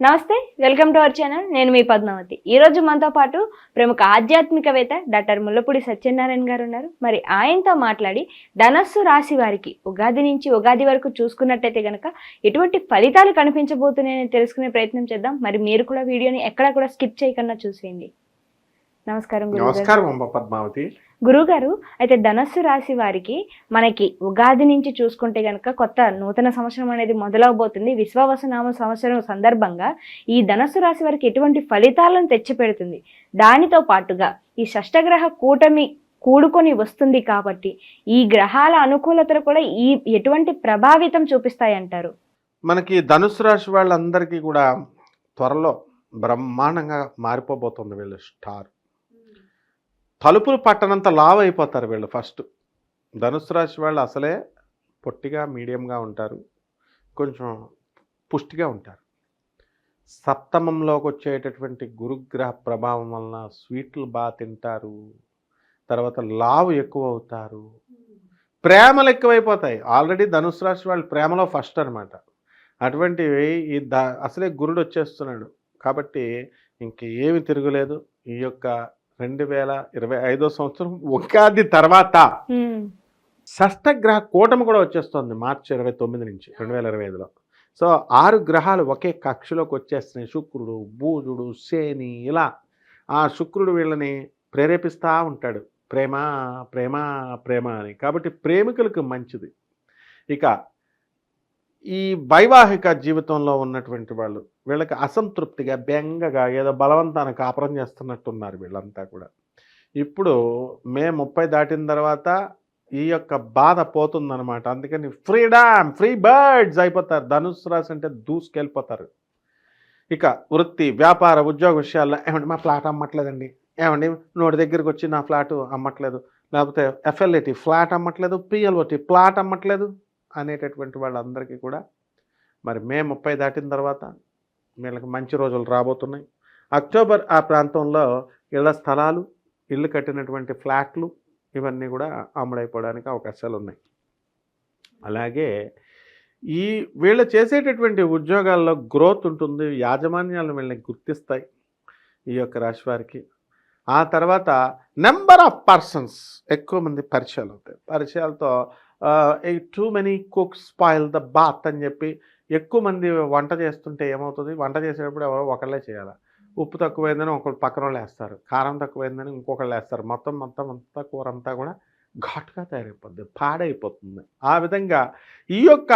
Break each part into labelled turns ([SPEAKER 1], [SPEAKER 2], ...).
[SPEAKER 1] నమస్తే welcome to our channel. నేను మీ పద్మావతి. ఈ రోజు మనతో పాటు ప్రముఖ ఆధ్యాత్మికవేత్త డాక్టర్ ముల్లపూడి సత్యనారాయణ గారు ఉన్నారు. మరి ఆయనతో మాట్లాడి ధనస్సు రాశి వారికి ఉగాది నుంచి ఉగాది వరకు చూసుకున్నట్టయితే కనుక ఎటువంటి ఫలితాలు కనిపించబోతున్నాయని తెలుసుకునే ప్రయత్నం చేద్దాం. మరి మీరు కూడా వీడియోని ఎక్కడా కూడా స్కిప్ చేయకుండా చూసేయండి. నమస్కారం
[SPEAKER 2] నమస్కారం అమ్మ పద్మావతి.
[SPEAKER 1] గురుగారు అయితే ధనస్సు రాశి వారికి మనకి ఉగాది నుంచి చూసుకుంటే గనక కొత్త నూతన సంవత్సరం అనేది మొదలవబోతుంది. విశ్వవసనామ సంవత్సరం సందర్భంగా ఈ ధనస్సు రాశి వారికి ఎటువంటి ఫలితాలను తెచ్చిపెడుతుంది? దానితో పాటుగా ఈ షష్టగ్రహ కూటమి కూడుకొని వస్తుంది కాబట్టి ఈ గ్రహాల అనుకూలతలు కూడా ఈ ఎటువంటి ప్రభావితం చూపిస్తాయి అంటారు
[SPEAKER 2] మనకి ధనుసు రాశి వాళ్ళందరికీ కూడా త్వరలో బ్రహ్మాండంగా మారిపోబోతుంది వీళ్ళు స్టార్. తలుపులు పట్టనంత లావ్ అయిపోతారు వీళ్ళు ఫస్ట్ ధనుసు రాశి వాళ్ళు అసలే పొట్టిగా మీడియంగా ఉంటారు. కొంచెం పుష్టిగా ఉంటారు. సప్తమంలోకి వచ్చేటటువంటి గురుగ్రహ ప్రభావం వలన స్వీట్లు బాగా తింటారు. తర్వాత లావు ఎక్కువ అవుతారు ప్రేమలు ఎక్కువైపోతాయి. ఆల్రెడీ ధనుసు రాశి వాళ్ళు ప్రేమలో ఫస్ట్ అనమాట అటువంటివి ఈ ద అసలే గురుడు వచ్చేస్తున్నాడు. కాబట్టి ఇంక ఏమి తిరగలేదు. ఈ యొక్క రెండు వేల ఇరవై ఐదో సంవత్సరం ఉగాది తర్వాత షష్టగ్రహ కూటమి కూడా వచ్చేస్తుంది మార్చి ఇరవై తొమ్మిది నుంచి రెండు వేల ఇరవై ఐదులో. సో ఆరు గ్రహాలు ఒకే కక్షలోకి వచ్చేస్తున్నాయి. శుక్రుడు బూజుడు శని ఇలా ఆ శుక్రుడు వీళ్ళని ప్రేరేపిస్తూ ఉంటాడు. ప్రేమ ప్రేమ ప్రేమ అని. కాబట్టి ప్రేమికులకు మంచిది. ఇక ఈ వైవాహిక జీవితంలో ఉన్నటువంటి వాళ్ళు వీళ్ళకి అసంతృప్తిగా బెంగగా ఏదో బలవంతాన్ని కాపురం చేస్తున్నట్టున్నారు వీళ్ళంతా కూడా. ఇప్పుడు మే ముప్పై దాటిన తర్వాత ఈ యొక్క బాధ పోతుందన్నమాట. అందుకని ఫ్రీడమ్ ఫ్రీ బర్డ్స్ అయిపోతారు. ధనుసు రాశి అంటే దూసుకెళ్ళిపోతారు. ఇక వృత్తి వ్యాపార ఉద్యోగ విషయాల్లో ఏమండి మా ఫ్లాట్ అమ్మట్లేదండి. ఏమండి నోటి దగ్గరికి వచ్చి నా ఫ్లాట్ అమ్మట్లేదు. లేకపోతే F L A T flat అమ్మట్లేదు P L O T flat అమ్మట్లేదు. అనేటటువంటి వాళ్ళందరికీ కూడా మరి మే ముప్పై దాటిన తర్వాత వీళ్ళకి మంచి రోజులు రాబోతున్నాయి. అక్టోబర్ ఆ ప్రాంతంలో ఇళ్ళ స్థలాలు ఇల్లు కట్టినటువంటి ఫ్లాట్లు ఇవన్నీ కూడా అమ్ముడైపోవడానికి అవకాశాలు ఉన్నాయి. అలాగే ఈ వీళ్ళు చేసేటటువంటి ఉద్యోగాల్లో గ్రోత్ ఉంటుంది యాజమాన్యాలను వీళ్ళని గుర్తిస్తాయి ఈ యొక్క రాశి వారికి. ఆ తర్వాత నెంబర్ ఆఫ్ పర్సన్స్ ఎక్కువ మంది పరిచయాలు అవుతాయి. పరిచయాలతో too many cook spoil the bath అని చెప్పి ఎక్కువ మంది వంట చేస్తుంటే ఏమవుతుంది? వంట చేసేటప్పుడు ఎవరో ఒకళ్ళే చేయాలి? ఉప్పు తక్కువైందని ఒకళ్ళు పక్కన వాళ్ళు వేస్తారు. కారం తక్కువైందని ఇంకొకళ్ళు వేస్తారు. మొత్తం మొత్తం అంతా కూర అంతా కూడా ఘాటుగా తయారైపోద్ది. పాడైపోతుంది. ఆ విధంగా ఈ యొక్క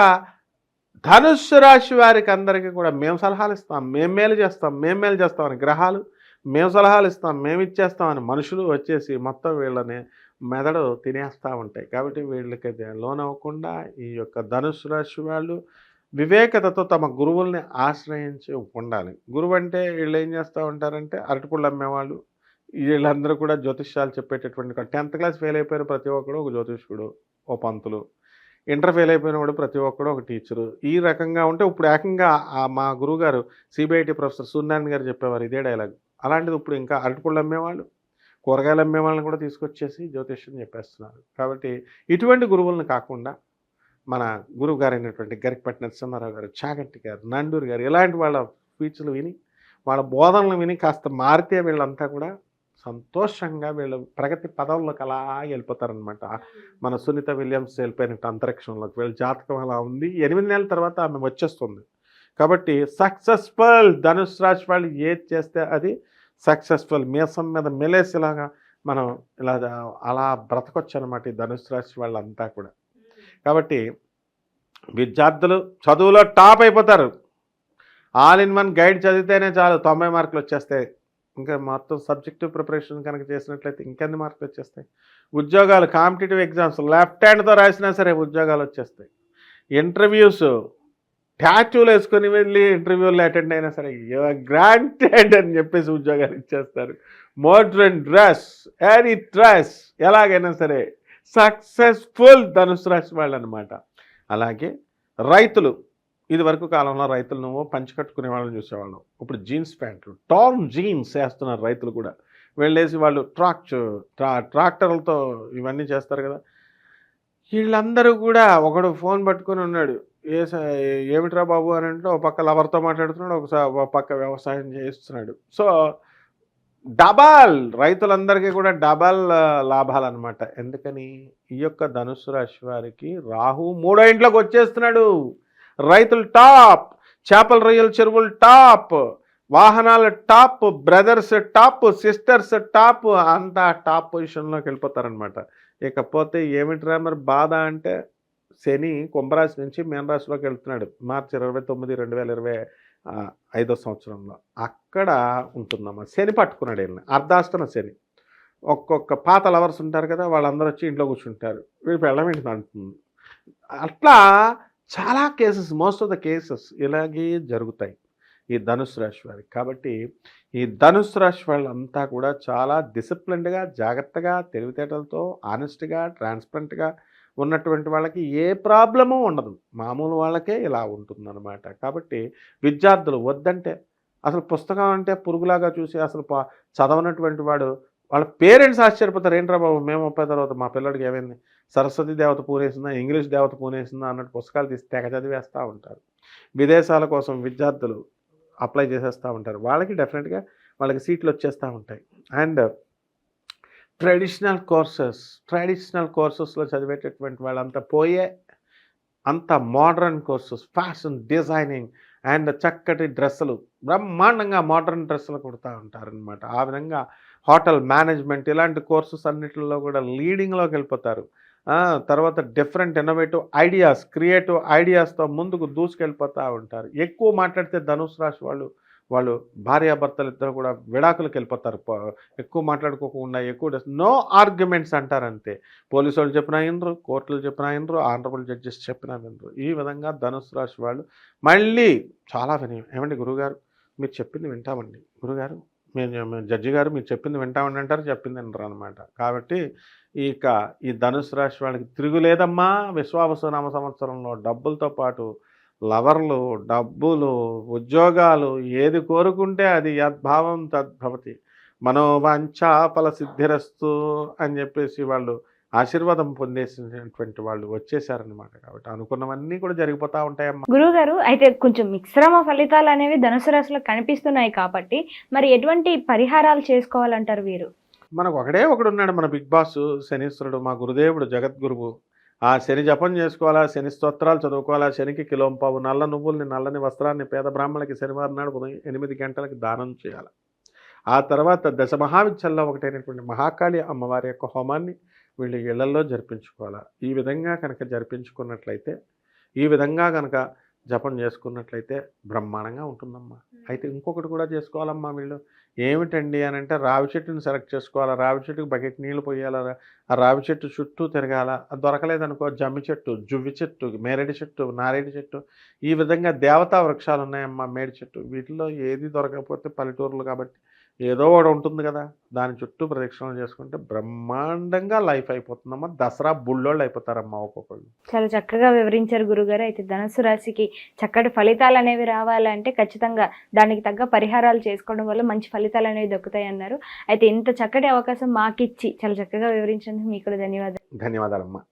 [SPEAKER 2] ధనుస్సు రాశి వారికి అందరికీ కూడా మేము సలహాలు ఇస్తాం. మేము మేలు చేస్తాం. మేము మేలు చేస్తామని గ్రహాలు మేము సలహాలు ఇస్తాం. మేము ఇచ్చేస్తామని మనుషులు వచ్చేసి మొత్తం వీళ్ళని మెదడు తినేస్తూ ఉంటాయి. కాబట్టి వీళ్ళకి లోన్ అవ్వకుండా ఈ యొక్క ధనుసు రాశి వాళ్ళు వివేకతతో తమ గురువుల్ని ఆశ్రయించి ఉండాలి. గురువు అంటే వీళ్ళు ఏం చేస్తూ ఉంటారంటే అరటిపళ్ళు అమ్మేవాళ్ళు. వీళ్ళందరూ కూడా జ్యోతిష్యాలు చెప్పేటటువంటి టెన్త్ క్లాస్ ఫెయిల్ అయిపోయిన ప్రతి ఒక్కడు ఒక జ్యోతిష్కుడు ఓ పంతులు. ఇంటర్ ఫెయిల్ అయిపోయిన వాడు ప్రతి ఒక్కడు ఒక టీచరు. ఈ రకంగా ఉంటే ఇప్పుడు ఏకంగా మా గురువుగారు సిబిఐటి ప్రొఫెసర్ సూర్యనారాయణ గారు చెప్పేవారు ఇదే డైలాగ్. అలాంటిది ఇప్పుడు ఇంకా అరటిపళ్ళు అమ్మేవాళ్ళు. కూరగాయలు అమ్మే వాళ్ళని కూడా తీసుకొచ్చేసి జ్యోతిష్యం చెప్పేస్తున్నారు. కాబట్టి ఇటువంటి గురువులను కాకుండా మన గురువు గారైనటువంటి అయినటువంటి గరికపట్టి నరసింహారావు గారు చాగంటి గారు నండూరు గారు ఇలాంటి వాళ్ళ స్పీచ్లు విని వాళ్ళ బోధనలు విని కాస్త మారితే వీళ్ళంతా కూడా సంతోషంగా వీళ్ళు ప్రగతి పదవుల్లోకి అలా వెళ్ళిపోతారనమాట మన సునీత విలియమ్స్ వెళ్ళిపోయినట్టు అంతరిక్షంలోకి వీళ్ళ జాతకం అలా ఉంది. ఎనిమిది నెలల తర్వాత ఆమె వచ్చేస్తుంది. కాబట్టి సక్సెస్ఫుల్ ధనుష్ రాశి వాళ్ళు ఏది చేస్తే అది సక్సెస్ఫుల్ మీసం మీద మెలేసేలాగా మనం ఇలా అలా బ్రతకొచ్చు అనమాట ఈ ధనుసు రాశి వాళ్ళంతా కూడా. కాబట్టి విద్యార్థులు చదువులో టాప్ అయిపోతారు. ఆల్ ఇన్ వన్ గైడ్ చదివితేనే చాలు తొంభై మార్కులు వచ్చేస్తాయి. ఇంకా మొత్తం సబ్జెక్టివ్ ప్రిపరేషన్ కనుక చేసినట్లయితే ఇంకెన్ని మార్కులు వచ్చేస్తాయి? ఉద్యోగాలు కాంపిటేటివ్ ఎగ్జామ్స్ లెఫ్ట్ హ్యాండ్తో రాసినా సరే ఉద్యోగాలు వచ్చేస్తాయి. ఇంటర్వ్యూస్ ట్యాటూలు వేసుకొని వెళ్ళి ఇంటర్వ్యూలో అటెండ్ అయినా సరే గ్రాంటెడ్ అని చెప్పేసి ఉద్యోగాలు ఇచ్చేస్తారు. మోడ్రన్ డ్రెస్ ఎనీ డ్రెస్ ఎలాగైనా సరే సక్సెస్ఫుల్ ధనుసు రాశి వాళ్ళు అనమాట అలాగే రైతులు ఇది వరకు కాలంలో రైతులు నువ్వు పంచి కట్టుకునే వాళ్ళని చూసేవాళ్ళం. ఇప్పుడు జీన్స్ ప్యాంట్లు టామ్ జీన్స్ వేస్తున్నారు రైతులు కూడా. వెళ్ళేసి వాళ్ళు ట్రాక్ ట్రా ట్రాక్టర్లతో ఇవన్నీ చేస్తారు కదా. వీళ్ళందరూ కూడా ఒకడు ఫోన్ పట్టుకొని ఉన్నాడు. ఏ స- ఏమిట్రా బాబు అని అంటే ఒక పక్క లవర్తో మాట్లాడుతున్నాడు ఒకసారి ఒక పక్క వ్యవసాయం చేస్తున్నాడు. So double! రైతులందరికీ కూడా డబల్ లాభాలు అనమాట ఎందుకని? ఈ యొక్క ధనుసు రాశి వారికి రాహు మూడో ఇంట్లోకి వచ్చేస్తున్నాడు. రైతులు టాప్! చేపల రొయ్యల చెరువులు టాప్! వాహనాలు top! Brothers top! Sisters top! అంతా టాప్ పొజిషన్లోకి వెళ్ళిపోతారనమాట ఇకపోతే ఏమిట్రా మరి బాధ అంటే శని కుంభరాశి నుంచి మీనరాశిలోకి వెళ్తున్నాడు. మార్చి ఇరవై తొమ్మిది రెండు వేల ఇరవై ఐదో సంవత్సరంలో. అక్కడ ఉంటుందమ్మా. శని పట్టుకున్నాడు వీళ్ళని అర్ధాష్టమ శని. ఒక్కొక్క పాత లవర్స్ ఉంటారు కదా వాళ్ళందరూ వచ్చి ఇంట్లో కూర్చుంటారు. వీళ్ళు వెళ్ళమేంటి అంటుంది. అట్లా చాలా cases most of the cases ఇలాగే జరుగుతాయి ఈ ధనుసు రాశి వారికి. కాబట్టి ఈ ధనుసు రాశి వాళ్ళంతా కూడా చాలా డిసిప్లిన్డ్గా జాగ్రత్తగా తెలివితేటలతో ఆనెస్ట్గా ట్రాన్స్పరెంట్గా ఉన్నటువంటి వాళ్ళకి ఏ ప్రాబ్లము ఉండదు. మామూలు వాళ్ళకే ఇలా ఉంటుందన్నమాట. కాబట్టి విద్యార్థులు వద్దంటే అసలు పుస్తకం అంటే పురుగులాగా చూసి అసలు చదవనటువంటి వాడు వాళ్ళ పేరెంట్స్ ఆశ్చర్యపోతారు. ఏంట్రా బాబు మేము ముప్పై తర్వాత మా పిల్లడికి ఏమైంది? సరస్వతి దేవత పూనేసిందా ఇంగ్లీష్ దేవత పూనేసిందా అన్నట్టు పుస్తకాలు తీసి తెగ చదివేస్తూ ఉంటారు. విదేశాల కోసం విద్యార్థులు అప్లై చేసేస్తూ ఉంటారు. వాళ్ళకి డెఫినెట్గా వాళ్ళకి సీట్లు వచ్చేస్తూ ఉంటాయి. అండ్ ట్రెడిషనల్ కోర్సెస్ ట్రెడిషనల్ కోర్సెస్లో చదివేటటువంటి వాళ్ళంతా పోయే అంత modern courses fashion designing and చక్కటి డ్రెస్సులు బ్రహ్మాండంగా మోడర్న్ డ్రెస్సులు కుడతా ఉంటారనమాట ఆ విధంగా హోటల్ మేనేజ్మెంట్ ఇలాంటి కోర్సెస్ అన్నిటిలో కూడా లీడింగ్లోకి వెళ్ళిపోతారు. తర్వాత డిఫరెంట్ ఇన్నోవేటివ్ ఐడియాస్ క్రియేటివ్ ఐడియాస్తో ముందుకు దూసుకెళ్ళిపోతూ ఉంటారు. ఎక్కువ మాట్లాడితే ధనుసు రాశి వాళ్ళు వాళ్ళు భార్యాభర్తలు ఇద్దరు కూడా విడాకులకు వెళ్ళిపోతారు ఎక్కువ మాట్లాడుకోకుండా ఎక్కువ నో ఆర్గ్యుమెంట్స్ అంటారు అంతే పోలీసు వాళ్ళు చెప్పినా వినరు కోర్టులు చెప్పినా వినరు ఆనరబుల్ జడ్జెస్ చెప్పినా వినరు. ఈ విధంగా ధనుసు రాశి వాళ్ళు మళ్ళీ చాలా వినయం ఏమండి గురుగారు? మీరు చెప్పింది వింటామండి. గురుగారు మేము జడ్జి గారు మీరు చెప్పింది వింటామని అంటారు చెప్పింది వినరు అనమాట కాబట్టి ఇక ఈ ధనుసు రాశి వాళ్ళకి తిరుగులేదమ్మా. విశ్వావసనామ సంవత్సరంలో డబ్బులతో పాటు లవర్లు డబ్బులు ఉద్యోగాలు ఏది కోరుకుంటే అది యద్భావం తద్భవతి. మనోవాంఛా ఫల సిద్ధిరస్తు అని చెప్పేసి వాళ్ళు ఆశీర్వాదం పొందేసినటువంటి వాళ్ళు వచ్చేసారనమాట కాబట్టి అనుకున్నవన్నీ కూడా జరిగిపోతూ ఉంటాయమ్మా.
[SPEAKER 1] గురువుగారు అయితే కొంచెం మిశ్రమ ఫలితాలు అనేవి ధనుసు రాశిలో కనిపిస్తున్నాయి కాబట్టి మరి ఎటువంటి పరిహారాలు చేసుకోవాలంటారు వీరు?
[SPEAKER 2] మనకు ఒకడే ఒకడు ఉన్నాడు మన బిగ్ బాస్ శనీశ్వరుడు మా గురుదేవుడు జగద్గురువు. ఆ శని జపం చేసుకోవాలా శని స్తోత్రాలు చదువుకోవాలా శనికి కిలోంపావు నల్ల నువ్వుల్ని నల్లని వస్త్రాన్ని పేద బ్రాహ్మణులకి శనివారం నాడు ఉదయం ఎనిమిది గంటలకు దానం చేయాలి. ఆ తర్వాత దశ మహావిద్యల్లో ఒకటైనటువంటి మహాకాళి అమ్మవారి యొక్క హోమాన్ని వీళ్ళు ఇళ్ళలో జరిపించుకోవాలా. ఈ విధంగా కనుక జరిపించుకున్నట్లయితే ఈ విధంగా కనుక జపం చేసుకున్నట్లయితే బ్రహ్మాండంగా ఉంటుందమ్మా. అయితే ఇంకొకటి కూడా చేసుకోవాలమ్మా వీళ్ళు. ఏమిటండి అని అంటే రావి చెట్టుని సెలెక్ట్ చేసుకోవాలా? రావి చెట్టుకి బకెట్ నీళ్ళు పోయాలా? ఆ రావి చెట్టు చుట్టూ తిరగాల? దొరకలేదనుకో జమ్మి చెట్టు జువ్వి చెట్టు మేరెడి చెట్టు నారేడి చెట్టు ఈ విధంగా దేవతా వృక్షాలు ఉన్నాయమ్మా. మేడి చెట్టు వీటిలో ఏది దొరకకపోతే పల్లెటూరులు కాబట్టి ఏదో ఒకటి ఉంటుంది కదా. దాని చుట్టూ ప్రదక్షిణలు చేసుకుంటే బ్రహ్మాండంగా లైఫ్ అయిపోతుందమ్మా. దసరా బుల్లోళ్ళు అయిపోతారమ్మా ఒక్కొక్కళ్ళు.
[SPEAKER 1] చాలా చక్కగా వివరించారు గురుగారు. అయితే ధనుసు రాశికి చక్కటి ఫలితాలు అనేవి రావాలంటే ఖచ్చితంగా దానికి తగ్గ పరిహారాలు చేసుకోవడం వల్ల మంచి ఫలితాలు అనేవి దొక్కుతాయి అన్నారు. అయితే ఇంత చక్కటి అవకాశం మాకిచ్చి చాలా చక్కగా వివరించినందుకు మీకు కూడా ధన్యవాదాలు.
[SPEAKER 2] ధన్యవాదాలమ్మా.